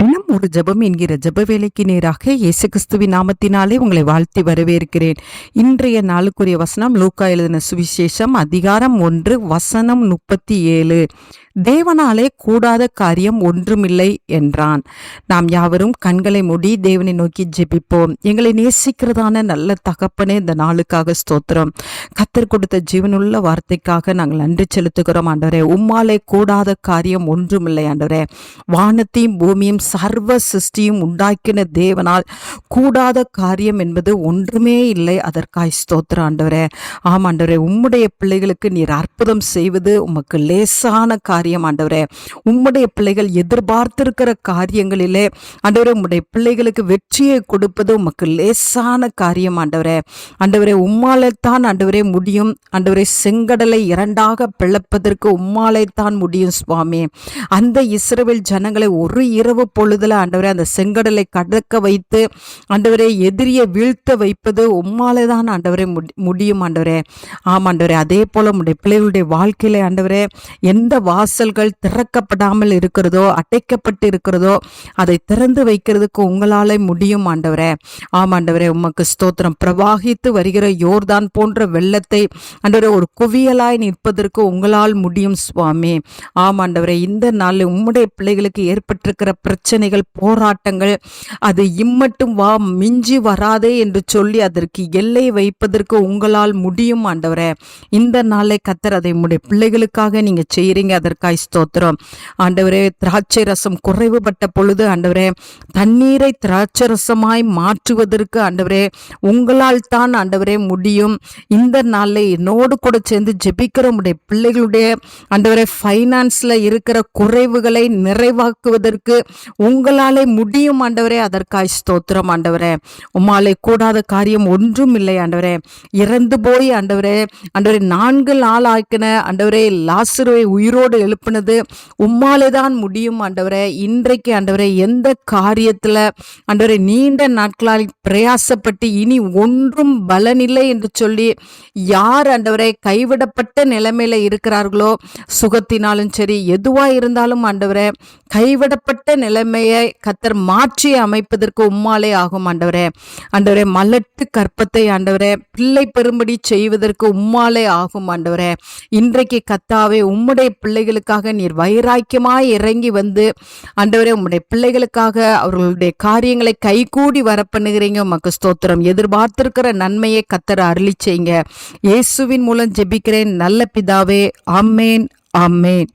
தினம் ஒரு ஜெபம் என்கிற ஜப வேலைக்கு நேராக இயேசு கிறிஸ்துவின் நாமத்தினாலே உங்களை வாழ்த்தி வரவேற்கிறேன். இன்றைய நாளுக்குரிய வசனம் லூக்கா எழுதின சுவிசேஷம் அதிகாரம் ஒன்று வசனம் முப்பத்தி ஏழு. தேவனாலே கூடாத காரியம் ஒன்றுமில்லை என்றான். நாம் யாவரும் கண்களை மூடி தேவனை நோக்கி ஜெபிப்போம். எங்களை நேசிக்கிறதான நல்ல தகப்பனே இந்த நாளுக்காக ஸ்தோத்திரம். கத்தர் கொடுத்த ஜீவனுள்ள வார்த்தைக்காக நாங்கள் நன்றி செலுத்துகிறோம் ஆண்டவரே. உம்மாலே கூடாத காரியம் ஒன்றுமில்லை ஆண்டவரே. வானத்தையும் பூமியும் சர்வ சிருஷ்டியும் உண்டாக்கின தேவனால் கூடாத காரியம் என்பது ஒன்றுமே இல்லை. அதற்காய் ஸ்தோத்திரம் ஆண்டவரே. ஆம் உம்முடைய பிள்ளைகளுக்கு நீர் அற்புதம் செய்வது உமக்கு லேசான காரியம். ஆண்டவரே. உம்முடைய பிள்ளைகள் எதிர்பார்த்திருக்கிற காரியங்களிலே ஆண்டவரே உம்முடைய பிள்ளைகளுக்கு வெற்றியை கொடுப்பது உமக்கு லேசான காரியம் ஆண்டவரே. ஆண்டவரே உம்மாலே தான் ஆண்டவரே முடியும். ஆண்டவரே செங்கடலை இரண்டாக பிளப்பதற்கு உம்மாலே தான் முடியும் சுவாமி. அந்த இஸ்ரவேல் ஜனங்களை ஒரு இரவு பொழுதுல ஆண்டவரே அந்த செங்கடலை கடக்க வைத்து ஆண்டவரே எதிரியை வீழ்த்த வைப்பது உம்மாலே தான் ஆண்டவரே முடியும் ஆண்டவரே. ஆமாண்டவரே அதே போல உடைய பிள்ளைகளுடைய வாழ்க்கையில ஆண்டவரே எந்த வாசல்கள் திறக்கப்படாமல் இருக்கிறதோ அடைக்கப்பட்டு இருக்கிறதோ அதை திறந்து வைக்கிறதுக்கு உங்களாலே முடியும் ஆண்டவரே. ஆமாண்டவரே உமக்கு ஸ்தோத்திரம். பிரவாகித்து வருகிற யோர்தான் போன்ற வெள்ளத்தை ஆண்டவரே ஒரு குவியலாய் நிற்பதற்கு உங்களால் முடியும் சுவாமி. ஆமாண்டவரே இந்த நாளில் உம்முடைய பிள்ளைகளுக்கு ஏற்பட்டிருக்கிற பிரச்சனைகள் போராட்டங்கள் அது இம்மட்டும் வா மிஞ்சி வராதே என்று சொல்லி அதற்கு எல்லை வைப்பதற்கு உங்களால் முடியும் ஆண்டவரே. இந்த நாளை கத்தர் அதை உம்முடைய பிள்ளைகளுக்காக நீங்க அதற்கு கர்த்தருக்காய் ஸ்தோத்திரம். ஆண்டவரே திராட்சை ரசம் குறைவுபட்ட பொழுது ஆண்டவரே தண்ணீரை திராட்சை ரசமாய் மாற்றுவதற்கு ஆண்டவரே உங்களால் தான் ஆண்டவரே முடியும். இந்த நாளில் என்னோடு கூட சேர்ந்து ஜெபிக்கிற உடைய பிள்ளைகளுடைய ஆண்டவரே ஃபைனான்ஸில் இருக்கிற குறைவுகளை நிறைவாக்குவதற்கு உங்களாலே முடியும் ஆண்டவரே அதற்காய் ஸ்தோத்திரம் ஆண்டவரே. உம்மாலே கூடாத காரியம் ஒன்றும் இல்லை ஆண்டவரே. இறந்து போய் ஆண்டவரே ஆண்டவரே நான்கு நாள் ஆக்கின ஆண்டவரே லாசுருவை உயிரோடு எழுப்பினது. உம்மாலே தான் முடியும் ஆண்டவரே. இன்றைக்கு ஆண்டவரே எந்த காரியத்தில் ஆண்டவரே நீண்ட நாட்களால் பிரயாசப்பட்டு இனி ஒன்றும் பலனில்லை என்று சொல்லி யார் ஆண்டவரே கைவிடப்பட்ட நிலைமையில இருக்கிறார்களோ சுகத்தினாலும் சரி எதுவா இருந்தாலும் ஆண்டவரே கைவிடப்பட்ட நிலைமையை கத்தர் மாற்றி அமைப்பதற்கு உம்மாலே ஆகும் ஆண்டவரே. ஆண்டவரே மலட்டு கற்பத்தை ஆண்டவரே பிள்ளை பெறும்படி செய்வதற்கு உம்மாலே ஆகும் ஆண்டவரே. இன்றைக்கு கத்தாவே உம்முடைய பிள்ளைகளுக்காக நீர் வைராக்கியமாய் இறங்கி வந்து ஆண்டவரே உம்முடைய பிள்ளைகளுக்காக அவர்களுடைய காரியங்களை கைகூடி வர பண்ணுகிறீங்க உமக்கு ஸ்தோத்திரம். எதிர்பார்த்திருக்கிற நன்மையை கத்தர அருளி செய்யுங்க. இயேசுவின் மூலம் ஜெபிக்கிறேன். நல்ல பிதாவே அம்மேன் அம்மேன்